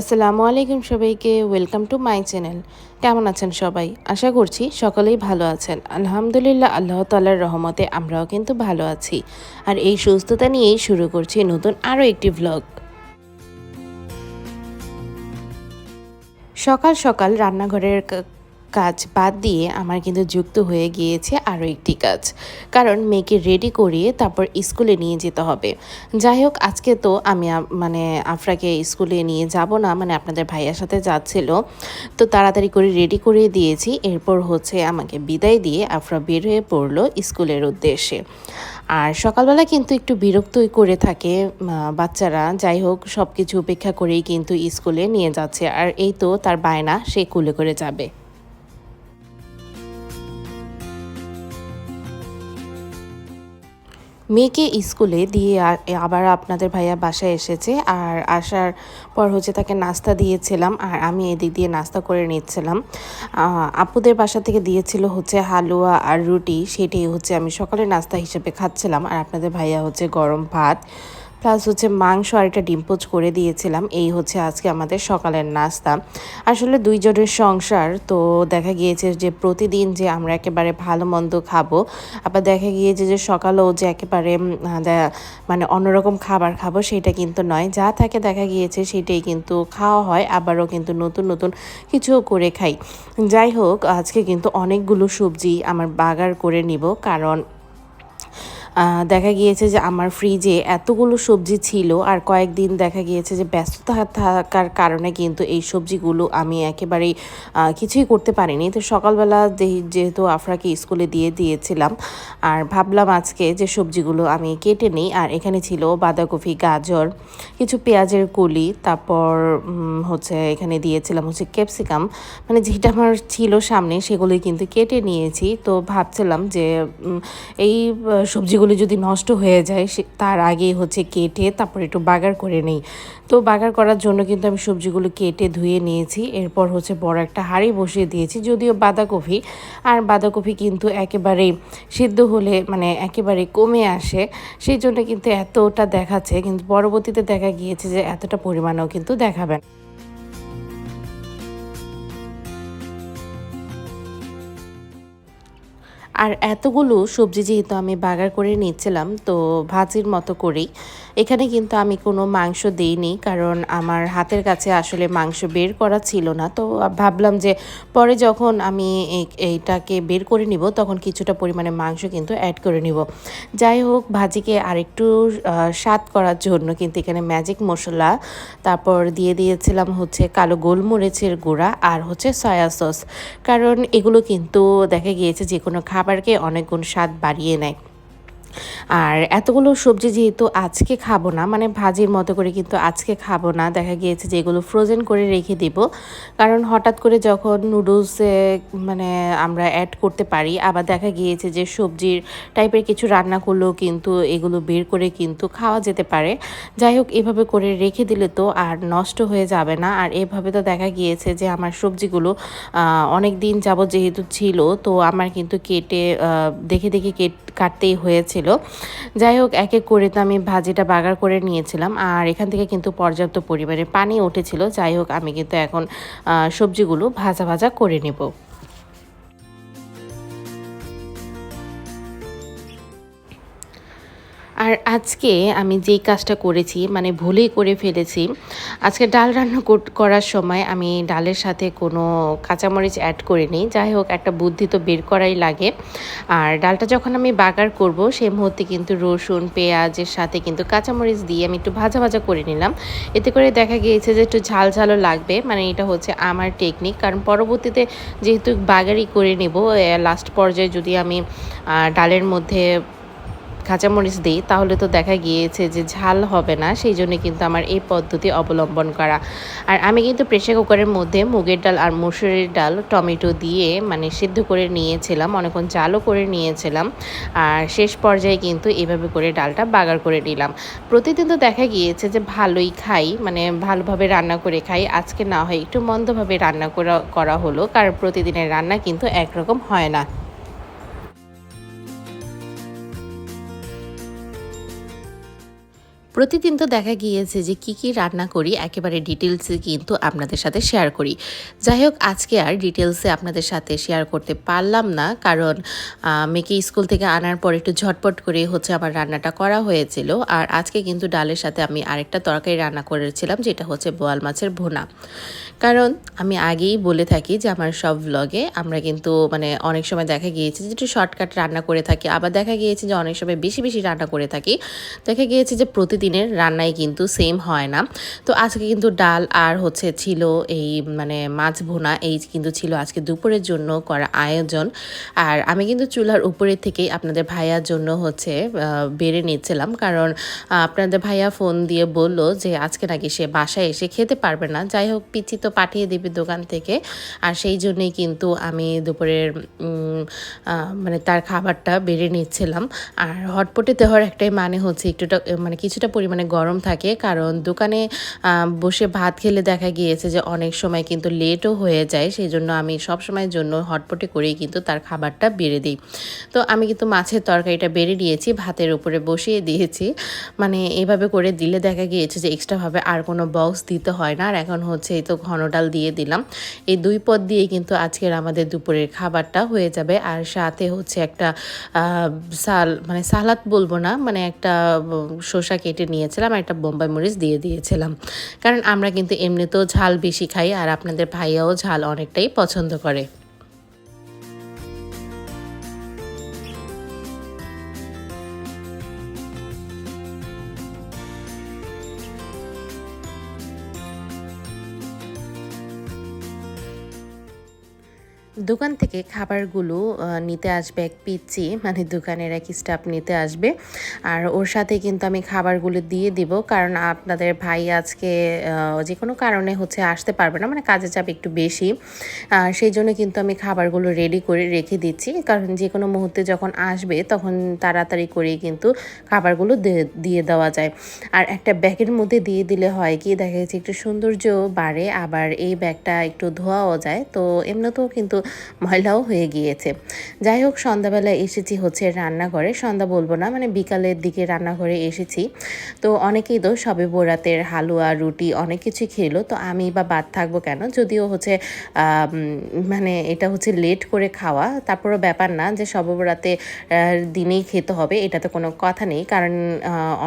আসসালামু আলাইকুম সবাইকে ওয়েলকাম টু মাই চ্যানেল কেমন আছেন সবাই? আশা করছি সকলেই ভালো আছেন। আলহামদুলিল্লাহ, আল্লাহ তালার রহমতে আমরাও কিন্তু ভালো আছি। আর এই সুস্থতা নিয়েই শুরু করছি নতুন আরও একটি ভ্লগ সকাল সকাল রান্নাঘরের কাজ বাদ দিয়ে আমার কিন্তু যুক্ত হয়ে গিয়েছে আরও একটি কাজ। কারণ মেয়েকে রেডি করিয়ে তারপর স্কুলে নিয়ে যেতে হবে। যাই হোক, আজকে তো আমি মানে আফরাকে স্কুলে নিয়ে যাব না মানে আপনাদের ভাইয়ার সাথে যাচ্ছিল। তো তাড়াতাড়ি করে রেডি করিয়ে দিয়েছি। এরপর হচ্ছে আমাকে বিদায় দিয়ে আফরা বের হয়ে পড়ল স্কুলের উদ্দেশ্যে। আর সকালবেলা কিন্তু একটু বিরক্তই করে থাকে বাচ্চারা। যাই হোক সব কিছু উপেক্ষা করেই কিন্তু স্কুলে নিয়ে যাচ্ছে। আর এই তো তার বায়না, সে কুলে করে যাবে। মেয়েকে স্কুলে দিয়ে আবার আপনাদের ভাইয়া বাসায় এসেছে। আর আসার পর হচ্ছে তাকে নাস্তা দিয়েছিলাম আর আমি এদিক দিয়ে নাস্তা করে নিচ্ছিলাম। আপুদের বাসা থেকে দিয়েছিল হচ্ছে হালুয়া আর রুটি, সেটাই হচ্ছে আমি সকালে নাস্তা হিসেবে খাচ্ছিলাম। আর আপনাদের ভাইয়া হচ্ছে গরম ভাত। প্লাস হচ্ছে মাংস আর একটা ডিম্পোজ করে দিয়েছিলাম। এই হচ্ছে আজকে আমাদের সকালের নাস্তা। আসলে দুইজনের সংসার, তো দেখা গিয়েছে যে প্রতিদিন যে আমরা একেবারে ভালো মন্দ খাব, আবার দেখা গিয়েছে যে সকালেও যে একেবারে মানে অন্যরকম খাবার খাব সেটা কিন্তু নয়। যা থাকে দেখা গিয়েছে সেটাই কিন্তু খাওয়া হয়, আবারও কিন্তু নতুন নতুন কিছুও করে খাই। যাই হোক, আজকে কিন্তু অনেকগুলো সবজি আমার বাগার করে নিব, কারণ দেখা গিয়েছে যে আমার ফ্রিজে এতগুলো সবজি ছিল আর কয়েকদিন দেখা গিয়েছে যে ব্যস্ততা থাকার কারণে কিন্তু এই সবজিগুলো আমি একেবারেই কিছুই করতে পারিনি। তো সকালবেলা যেহেতু আফরাকে স্কুলে দিয়ে দিয়েছিলাম আর ভাবলাম আজকে যে সবজিগুলো আমি কেটে নিই আর এখানে ছিল বাঁধাকপি গাজর কিছু পেঁয়াজের কলি তারপর হচ্ছে এখানে দিয়েছিলাম হচ্ছে ক্যাপসিকাম। মানে যেটা আমার ছিল সামনে সেগুলোই কিন্তু কেটে নিয়েছি। তো ভাবছিলাম যে এই আহ, সবজিগুলো যদি নষ্ট হয়ে যায়, সে- তার আগে হচ্ছে কেটে তারপর একটু বাগার করে নেই। তো বাগার করার জন্য কিন্তু আমি সবজিগুলো কেটে ধুয়ে নিয়েছি। এরপর হচ্ছে বড় একটা হাঁড়ি বসিয়ে দিয়েছি, যদিও বাঁধাকপি। আর বাঁধাকপি কিন্তু একেবারেই সিদ্ধ হলে মানে একেবারে কমে আসে। সেই জন্য কিন্তু এতটা দেখাচ্ছে, কিন্তু পরবর্তীতে দেখা গিয়েছে যে এতটা পরিমাণেও কিন্তু দেখাবে আর এতগুলো সবজি যেহেতু আমি বাগার করে নিচ্ছিলাম, তো ভাজির মতো করেই। এখানে কিন্তু আমি কোনো মাংস দিইনি, কারণ আমার হাতের কাছে আসলে মাংস বের করা ছিল না। তো ভাবলাম যে পরে যখন আমি এই- এইটাকে বের করে নিব, তখন কিছুটা পরিমাণে মাংস কিন্তু অ্যাড করে নিব। যাই হোক, ভাজিকে আরেকটু স্বাদ করার জন্য কিন্তু এখানে ম্যাজিক মশলা, তারপর দিয়ে দিয়েছিলাম হচ্ছে কালো গোলমরিচের গুঁড়া আর হচ্ছে সয়া সস কারণ এগুলো কিন্তু দেখা গিয়েছে যে কোনো খাবারকে অনেক গুণ স্বাদ বাড়িয়ে নেয়। আর এতগুলো সবজি যেহেতু আজকে খাব না মানে ভাজির মতো করে কিন্তু আজকে খাব না, দেখা গিয়েছে যে এগুলো ফ্রোজেন করে রেখে দিব। কারণ হঠাৎ করে যখন নুডলসে মানে আমরা অ্যাড করতে পারি, আবার দেখা গিয়েছে যে সবজির টাইপের কিছু রান্না করলেও কিন্তু এগুলো বের করে কিন্তু খাওয়া যেতে পারে। যাই হোক, এভাবে করে রেখে দিলে তো আর নষ্ট হয়ে যাবে না। আর এভাবে তো দেখা গিয়েছে যে আমার সবজিগুলো অনেক দিন যাবত যেহেতু ছিল, তো আমার কিন্তু কেটে দেখে দেখে কেট, কাটতেই হয়েছিল। যাই হোক, এক এক করে তো আমি ভাজিটা বাগার করে নিয়েছিলাম। আর এখান থেকে কিন্তু পর্যাপ্ত পরিমাণে পানি উঠেছিল। যাই হোক, আমি কিন্তু এখন সবজিগুলো ভাজা ভাজা করে নেব। আর আজকে আমি যেই কাজটা করেছি মানে ভুলেই করে ফেলেছি, আজকে ডাল রান্না কর- করার সময় আমি ডালের সাথে কোনো কাঁচামরিচ অ্যাড করিনি। যাই হোক, একটা বুদ্ধি তো বের করাই লাগে। আর ডালটা যখন আমি বাগার করব সেই মুহূর্তে কিন্তু রসুন, পেঁয়াজের সাথে কিন্তু কাঁচামরিচ দিয়ে আমি একটু ভাজা ভাজা করে নিলাম। এতে করে দেখা গিয়েছে যে একটু ঝাল ঝালও লাগবে মানে এটা হচ্ছে আমার টেকনিক কারণ পরবর্তীতে যেহেতু বাগারই করে নেব লাস্ট পর্যায়ে যদি আমি ডালের মধ্যে কাঁচামরিচ দিই, তাহলে তো দেখা গিয়েছে যে ঝাল হবে না, সেই জন্য কিন্তু আমার এই পদ্ধতি অবলম্বন করা। আর আমি কিন্তু প্রেশার কুকারের মধ্যে মুগের ডাল আর মুসুরির ডাল, টমেটো দিয়ে মানে সিদ্ধ করে নিয়েছিলাম, অনেকক্ষণ জালও করে নিয়েছিলাম, আর শেষ পর্যায়ে কিন্তু এভাবে করে ডালটা বাগার করে নিলাম। প্রতিদিন তো দেখা গিয়েছে যে ভালোই খাই মানে ভালোভাবে রান্না করে খাই, আজকে না হয় একটু মন্দভাবে রান্না করা করা হলো, কারণ প্রতিদিনের রান্না কিন্তু একরকম হয় না। প্রতিদিন তো দেখা গিয়েছে যে কি কি রান্না করি, একেবারে ডিটেলসে কিন্তু আপনাদের সাথে শেয়ার করি। যাই হোক, আজকে আর ডিটেলসে আপনাদের সাথে শেয়ার করতে পারলাম না, কারণ মেয়েকে স্কুল থেকে আনার পর একটু ঝটপট করে হচ্ছে আমার রান্নাটা করা হয়েছিল। আর আজকে কিন্তু ডালের সাথে আমি আরেকটা তরকারি রান্না করেছিলাম, যেটা হচ্ছে বোয়াল মাছের ভুনা। কারণ, আমি আগেই বলে থাকি যে আমার সব ব্লগে আমরা কিন্তু মানে অনেক সময় দেখা গিয়েছে যে একটু শর্টকাট রান্না করে থাকি, আবার দেখা গিয়েছে যে অনেক সময় বেশি বেশি রান্না করে থাকি। দেখা গিয়েছে যে প্রতিদিনের রান্নাই কিন্তু সেম হয় না। তো আজকে কিন্তু ডাল আর হচ্ছে ছিল এই মানে মাছ ভোনা, এই কিন্তু ছিল আজকে দুপুরের জন্য করা আয়োজন। আর আমি কিন্তু চুলার উপরের থেকেই আপনাদের ভাইয়ার জন্য হচ্ছে বেড়ে নিচ্ছিলাম। কারণ আপনাদের ভাইয়া ফোন দিয়ে বলল যে আজকে নাকি সে বাসায় এসে খেতে পারবে না। যাই হোক পিচি তো পাঠিয়ে দেবে দোকান থেকে। আর সেই জন্যই কিন্তু আমি দুপুরের মানে তার খাবারটা বেড়ে নিচ্ছিলাম। আর হটপটে দেওয়ার একটাই মানে হচ্ছে একটুটা মানে কিছুটা পরিমাণে গরম থাকে। কারণ দোকানে বসে ভাত খেলে দেখা গিয়েছে যে অনেক সময় কিন্তু লেটও হয়ে যায়। সেই জন্য আমি সব সময়ের জন্য হটপটে করেই কিন্তু তার খাবারটা বেড়ে দিই। তো আমি কিন্তু মাছের তরকারিটা বেড়ে দিয়েছি ভাতের উপরে বসিয়ে দিয়েছি। মানে এভাবে করে দিলে দেখা গিয়েছে যে এক্সট্রাভাবে আর কোনো বক্স দিতে হয় না। আর এখন হচ্ছে এই তো ঘন ডাল দিয়ে দিলাম। এই দুই পদ দিয়ে কিন্তু আজকের আমাদের দুপুরের খাবারটা হয়ে যাবে। আর সাথে হচ্ছে একটা সাল মানে সালাদ বলব না মানে একটা শসা কেটে নিয়েছিলাম, আর একটা বোম্বাই মরিচ দিয়ে দিয়েছিলাম। কারণ আমরা কিন্তু এমনিতেও ঝাল বেশি খাই, আর আপনাদের ভাইয়াও ঝাল অনেকটাই পছন্দ করে। দোকান থেকে খাবারগুলো নিতে আসবে এক পিচ্ছি মানে দোকানের এক স্টাফ নিতে আসবে। আর ওর সাথে কিন্তু আমি খাবারগুলো দিয়ে দিব, কারণ আপনাদের ভাই আজকে যে কোনো কারণে হচ্ছে আসতে পারবে না মানে কাজের চাপ একটু বেশি। সেই জন্য কিন্তু আমি খাবারগুলো রেডি করে রেখে দিচ্ছি, কারণ যে কোনো মুহূর্তে যখন আসবে, তখন তাড়াতাড়ি করে কিন্তু খাবারগুলো দিয়ে দেওয়া যায়। আর একটা ব্যাগের মধ্যে দিয়ে দিলে হয় কি, দেখা যাচ্ছে একটু সৌন্দর্য বাড়ে, আবার এই ব্যাগটা একটু ধোয়াও যায়, তো এমনিতেও কিন্তু ময়লাও হয়ে গিয়েছে। যাই হোক, সন্ধ্যাবেলা এসেছি হচ্ছে রান্নাঘরে। সন্ধ্যা বলব না মানে বিকালের দিকে রান্নাঘরে এসেছি। তো অনেকেই তো সবে বোরাতের হালুয়া, রুটি অনেক কিছু খেলো। তো আমি বা বাদ থাকব কেন? যদিও হচ্ছে মানে এটা হচ্ছে লেট করে খাওয়া। তারপরও ব্যাপার না যে সবরাতে দিনেই খেতে হবে এটাতে কোনো কথা নেই। কারণ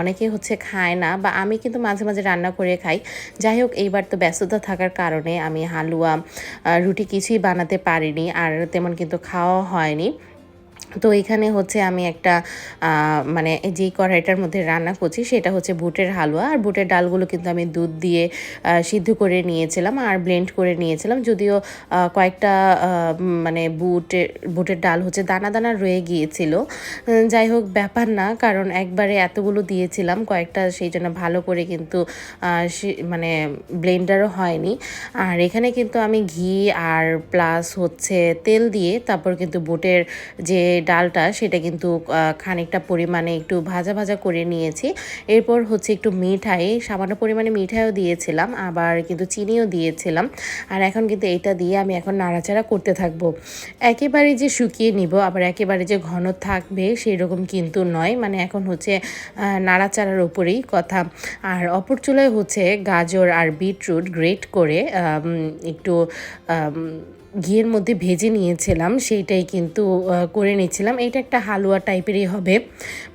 অনেকে হচ্ছে খায় না বা আমি কিন্তু মাঝে মাঝে রান্না করে খাই। যাই হোক, এইবার তো ব্যস্ততা থাকার কারণে আমি হালুয়া রুটি কিছুই বানাতে পারিনি আর তেমন কিন্তু খাওয়া হয়নি। তো এখানে হচ্ছে আমি একটা মানে যেই কড়াইটার মধ্যে রান্না করছি সেটা হচ্ছে বুটের হালুয়া। আর বুটের ডালগুলো কিন্তু আমি দুধ দিয়ে সিদ্ধ করে নিয়েছিলাম আর ব্লেন্ড করে নিয়েছিলাম। যদিও কয়েকটা মানে বুটের বুটের ডাল হচ্ছে দানা দানা রয়ে গিয়েছিল। যাই হোক, ব্যাপার না, কারণ একবারে এতগুলো দিয়েছিলাম, কয়েকটা সেই জন্য ভালো করে কিন্তু মানে ব্লেন্ডারও হয়নি। আর এখানে কিন্তু আমি ঘি আর প্লাস হচ্ছে তেল দিয়ে, তারপর কিন্তু বুটের যে ডালটা সেটা কিন্তু খানিকটা পরিমাণে একটু ভাজা ভাজা করে নিয়েছি। এরপর হচ্ছে একটু মিঠাই, সামান্য পরিমাণে মিঠাইও দিয়েছিলাম, আবার কিন্তু চিনিও দিয়েছিলাম। আর এখন কিন্তু এটা দিয়ে আমি এখন নাড়াচাড়া করতে থাকব। একেবারে যে শুকিয়ে নিব, আবার একেবারে যে ঘন থাকবে সেই রকম কিন্তু নয়। মানে এখন হচ্ছে নাড়াচাড়ার উপরেই কথা। আর অপর চুলায় হচ্ছে গাজর আর বিটরুট গ্রেট করে একটু ঘিয়ের মধ্যে ভেজে নিয়েছিলাম, সেইটাই কিন্তু করে নিচ্ছিলাম। এটা একটা হালুয়া টাইপেরই হবে।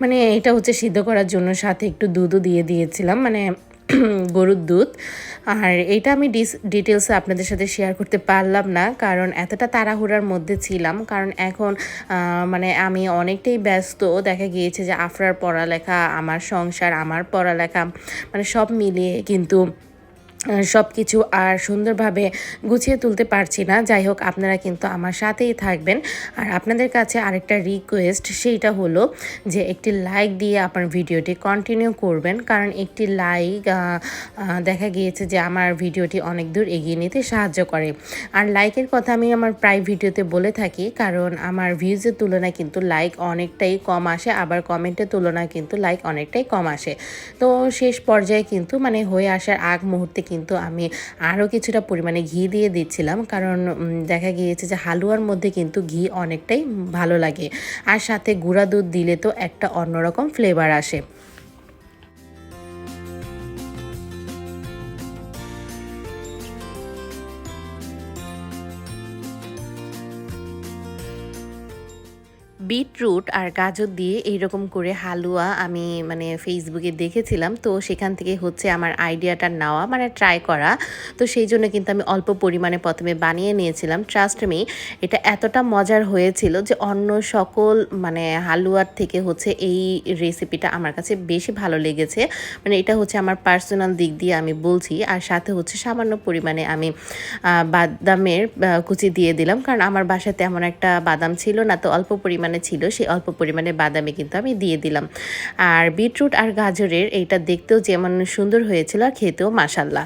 মানে এটা হচ্ছে সিদ্ধ করার জন্য সাথে একটু দুধও দিয়ে দিয়েছিলাম মানে গরুর দুধ। আর এটা আমি ডিস ডিটেলসে আপনাদের সাথে শেয়ার করতে পারলাম না, কারণ এতটা তাড়াহুড়ার মধ্যে ছিলাম। কারণ এখন মানে আমি অনেকটাই ব্যস্ত। দেখা গিয়েছে যে আফরার পড়ালেখা, আমার সংসার, আমার পড়ালেখা মানে সব মিলিয়ে কিন্তু সব কিছু আর সুন্দরভাবে গুছিয়ে তুলতে পারছি না। যাই হোক, আপনারা কিন্তু আমার সাথেই থাকবেন। আর আপনাদের কাছে আরেকটা রিকোয়েস্ট সেইটা হলো যে একটি লাইক দিয়ে আপনার ভিডিওটি কন্টিনিউ করবেন। কারণ একটি লাইক দেখা গিয়েছে যে আমার ভিডিওটি অনেক দূর এগিয়ে নিতে সাহায্য করে। আর লাইকের কথা আমি আমার প্রায় ভিডিওতে বলে থাকি, কারণ আমার ভিউজের তুলনায় কিন্তু লাইক অনেকটাই কম আসে, আবার কমেন্টের তুলনায় কিন্তু লাইক অনেকটাই কম আসে। তো শেষ পর্যায়ে কিন্তু মানে হয়ে আসার আগ মুহূর্তে কিন্তু আমি আরও কিছুটা পরিমাণে ঘি দিয়ে দিচ্ছিলাম। কারণ দেখা গিয়েছে যে হালুয়ার মধ্যে কিন্তু ঘি অনেকটাই ভালো লাগে। আর সাথে গুঁড়া দুধ দিলে তো একটা অন্যরকম ফ্লেভার আসে। বিটরুট আর গাজর দিয়ে এইরকম করে হালুয়া আমি মানে ফেসবুকে দেখেছিলাম। তো সেখান থেকে হচ্ছে আমার আইডিয়াটা নেওয়া মানে ট্রাই করা। তো সেই জন্য কিন্তু আমি অল্প পরিমাণে প্রথমে বানিয়ে নিয়েছিলাম। ট্রাস্ট মি এটা এতটা মজার হয়েছিল যে অন্য সকল মানে হালুয়ার থেকে হচ্ছে এই রেসিপিটা আমার কাছে বেশি ভালো লেগেছে। মানে এটা হচ্ছে আমার পার্সোনাল দিক দিয়ে আমি বলছি। আর সাথে হচ্ছে সামান্য পরিমাণে আমি বাদামের কুচি দিয়ে দিলাম। কারণ আমার বাসায় তেমন একটা বাদাম ছিল না। তো অল্প পরিমাণে ছিল, সেই অল্প পরিমাণে বাদামি কিন্তু আমি দিয়ে দিলাম। আর বিটরুট আর গাজরের এইটা দেখতেও যেমন সুন্দর হয়েছিল খেতেও মাসাল্লাহ